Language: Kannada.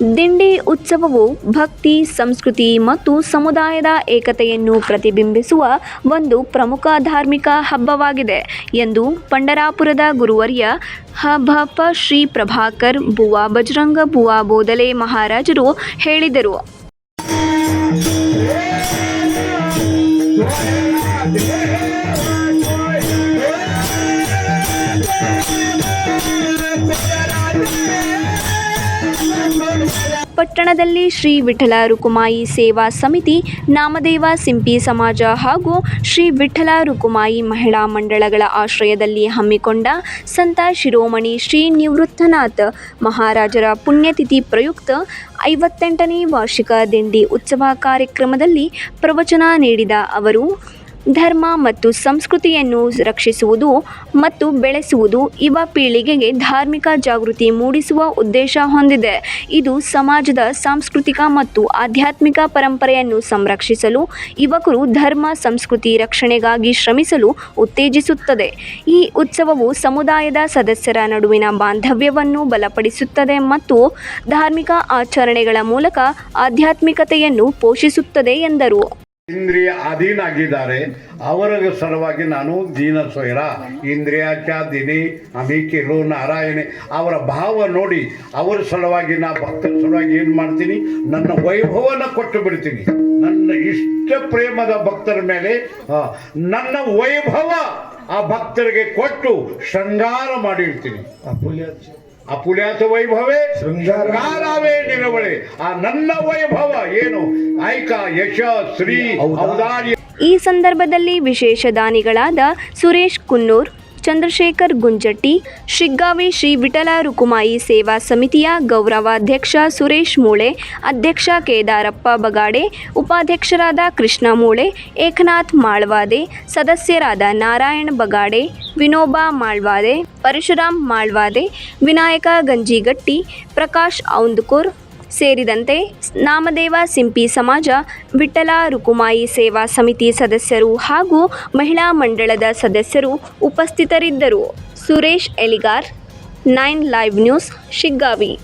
ದಿಂಡಿ ಉತ್ಸವವು ಭಕ್ತಿ, ಸಂಸ್ಕೃತಿ ಮತ್ತು ಸಮುದಾಯದ ಏಕತೆಯನ್ನು ಪ್ರತಿಬಿಂಬಿಸುವ ಒಂದು ಪ್ರಮುಖ ಧಾರ್ಮಿಕ ಹಬ್ಬವಾಗಿದೆ ಎಂದು ಪಂಡರಾಪುರದ ಗುರುವರ್ಯ ಹಭಪ ಶ್ರೀ ಪ್ರಭಾಕರ್, ಬುವಾ ಬಜರಂಗ, ಬುವಾ ಬೋದಲೆ ಮಹಾರಾಜರು ಹೇಳಿದರು. ಪಟ್ಟಣದಲ್ಲಿ ಶ್ರೀ ವಿಠಲ ರುಕುಮಾಯಿ ಸೇವಾ ಸಮಿತಿ, ನಾಮದೇವ ಸಿಂಪಿ ಸಮಾಜ ಹಾಗೂ ಶ್ರೀ ವಿಠಲ ರುಕುಮಾಯಿ ಮಹಿಳಾ ಮಂಡಳಗಳ ಆಶ್ರಯದಲ್ಲಿ ಹಮ್ಮಿಕೊಂಡ ಸಂತ ಶಿರೋಮಣಿ ಶ್ರೀ ನಿವೃತ್ತನಾಥ ಮಹಾರಾಜರ ಪುಣ್ಯತಿಥಿ ಪ್ರಯುಕ್ತ ಐವತ್ತೆಂಟನೇ ವಾರ್ಷಿಕ ದಿಂಡಿ ಉತ್ಸವ ಕಾರ್ಯಕ್ರಮದಲ್ಲಿ ಪ್ರವಚನ ನೀಡಿದ ಅವರು ಧರ್ಮ ಮತ್ತು ಸಂಸ್ಕೃತಿಯನ್ನು ರಕ್ಷಿಸುವುದು ಮತ್ತು ಬೆಳೆಸುವುದು ಯುವ ಪೀಳಿಗೆಗೆ ಧಾರ್ಮಿಕ ಜಾಗೃತಿ ಮೂಡಿಸುವ ಉದ್ದೇಶ ಹೊಂದಿದೆ. ಇದು ಸಮಾಜದ ಸಾಂಸ್ಕೃತಿಕ ಮತ್ತು ಆಧ್ಯಾತ್ಮಿಕ ಪರಂಪರೆಯನ್ನು ಸಂರಕ್ಷಿಸಲು, ಯುವಕರು ಧರ್ಮ, ಸಂಸ್ಕೃತಿ ರಕ್ಷಣೆಗಾಗಿ ಶ್ರಮಿಸಲು ಉತ್ತೇಜಿಸುತ್ತದೆ. ಈ ಉತ್ಸವವು ಸಮುದಾಯದ ಸದಸ್ಯರ ನಡುವಿನ ಬಾಂಧವ್ಯವನ್ನು ಬಲಪಡಿಸುತ್ತದೆ ಮತ್ತು ಧಾರ್ಮಿಕ ಆಚರಣೆಗಳ ಮೂಲಕ ಆಧ್ಯಾತ್ಮಿಕತೆಯನ್ನು ಪೋಷಿಸುತ್ತದೆ ಎಂದರು. ಇಂದ್ರಿಯ ಅಧೀನ ಆಗಿದ್ದಾರೆ ಅವರ ಸಲುವಾಗಿ ನಾನು ದೀನ ಸೊಯರ. ಇಂದ್ರಿಯಾಚ ದಿನಿ ಅಮಿಕಿಲು ನಾರಾಯಣಿ, ಅವರ ಭಾವ ನೋಡಿ ಅವರ ಸಲುವಾಗಿ ನಾ ಭಕ್ತರ ಸಲುವಾಗಿ ಏನು ಮಾಡ್ತೀನಿ? ನನ್ನ ವೈಭವನ ಕೊಟ್ಟು ಬಿಡ್ತೀನಿ. ನನ್ನ ಇಷ್ಟ ಪ್ರೇಮದ ಭಕ್ತರ ಮೇಲೆ ನನ್ನ ವೈಭವ ಆ ಭಕ್ತರಿಗೆ ಕೊಟ್ಟು ಶೃಂಗಾರ ಮಾಡಿರ್ತೀನಿ. ಅಪುಲ್ಯಾತ ವೈಭವೇ ಶೃಂಗಾರವೇ ನಿರವಳೆ ಆ ನನ್ನ ವೈಭವ ಏನು? ಐಕ ಯಶ ಶ್ರೀ ಔದಾರ್ಯ ಈ ಸಂದರ್ಭದಲ್ಲಿ ವಿಶೇಷ ದಾನಿಗಳಾದ ಸುರೇಶ್ ಕುನ್ನೂರ್ ಚಂದ್ರಶೇಖರ್ ಗುಂಜಟ್ಟಿ ಶಿಗ್ಗಾವಿ ಶ್ರೀ ವಿಠಲ ರುಕುಮಾಯಿ ಸೇವಾ ಸಮಿತಿಯ ಗೌರವಾಧ್ಯಕ್ಷ ಸುರೇಶ್ ಮೂಳೆ ಅಧ್ಯಕ್ಷ ಕೇದಾರಪ್ಪ ಬಗಾಡೆ ಉಪಾಧ್ಯಕ್ಷರಾದ ಕೃಷ್ಣ ಮೂಳೆ ಏಕನಾಥ್ ಮಾಳ್ವಾದೆ ಸದಸ್ಯರಾದ ನಾರಾಯಣ್ ಬಗಾಡೆ ವಿನೋಬಾ ಮಾಳ್ವಾದೆ ಪರಶುರಾಮ್ ಮಾಳ್ವಾದೆ ವಿನಾಯಕ ಗಂಜಿಗಟ್ಟಿ ಪ್ರಕಾಶ್ ಔಂದ್ಕೂರ್ ಸೇರಿದಂತೆ ನಾಮದೇವ ಸಿಂಪಿ ಸಮಾಜ, ವಿಠಲ ರುಕುಮಾಯಿ ಸೇವಾ ಸಮಿತಿ ಸದಸ್ಯರು ಹಾಗೂ ಮಹಿಳಾ ಮಂಡಳದ ಸದಸ್ಯರು ಉಪಸ್ಥಿತರಿದ್ದರು. Suresh Eligar, nine live news, Shiggavi.